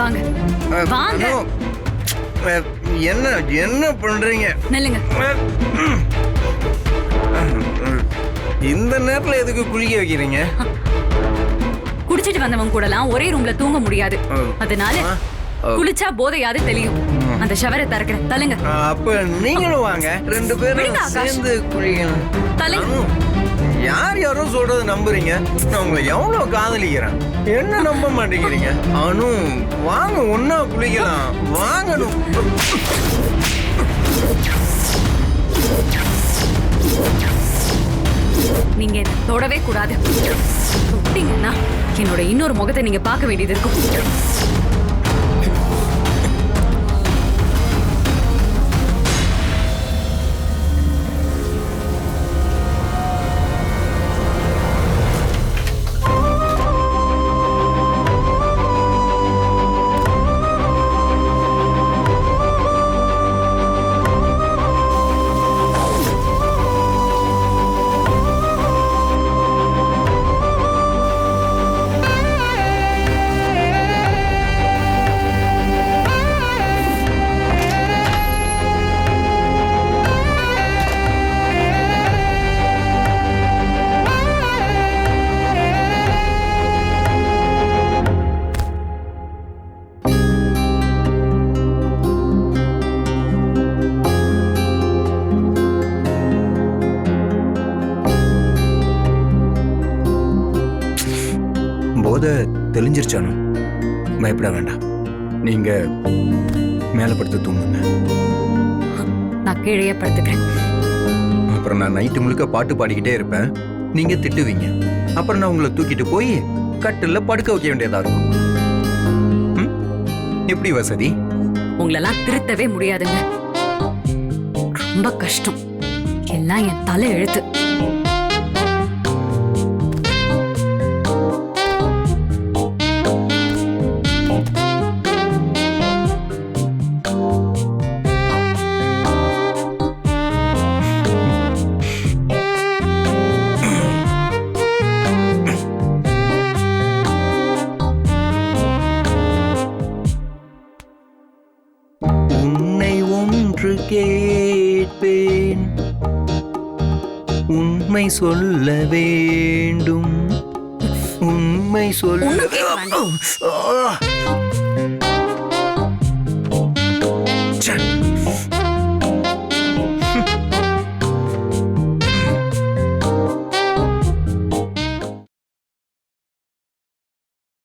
வாங்க. வாங்க. என்ன என்ன பண்றீங்க? நில்லுங்க. இந்த நேரத்துல எதுக்கு குளிக்க வைக்கிறீங்க? குடிச்சிட்டு வந்தவங்க கூடலாம் ஒரே ரூம்ல தூங்க முடியாது. அதனால. குளிச்சா போதையாது தெளியும். அந்த ஷவரை திறக்கிறேன். அஹ், அப்ப நீங்களும் வாங்க. ரெண்டு பேரும். சேர்ந்து குளிக்கணும். அனு, யார் யாரோ சொல்றது நம்புறீங்க? நான் உங்களை எவ்வளவு காதலிக்கிறேன்? என்ன நம்ப மாட்டேங்கிறீங்க? அனு வாங்க ஒன்னா குளிக்கலாம். வாங்கணும் நீங்க தொடவே கூடாது. தொட்டீங்கன்னா என்னோட இன்னொரு முகத்தை நீங்க பார்க்க வேண்டியது இருக்கும். போதை தெளிஞ்சிருச்சானு பயப்பட வேண்டாம். நீங்க மேல படுத்து தூங்குங்க. நான் கீழே படுத்துக்கிறேன். அப்புறம் நான் நைட்டு முழுக்க பாட்டு பாடிக்கிட்டே இருப்பேன். நீங்க திட்டுவீங்க. அப்புறம் நான் உங்களை தூக்கிட்டு போய் கட்டில்ல படுக்க வைக்க வேண்டியதா இருக்கும்? எப்படி வசதி? உங்களெல்லாம் திருத்தவே முடியாதுங்க. ரொம்ப கஷ்டம். எல்லாம் என் தலை எழுத்து. என்று கேட்பேன். உண்மை சொல்ல வேண்டும். உண்மை சொல்ல வேண்டும்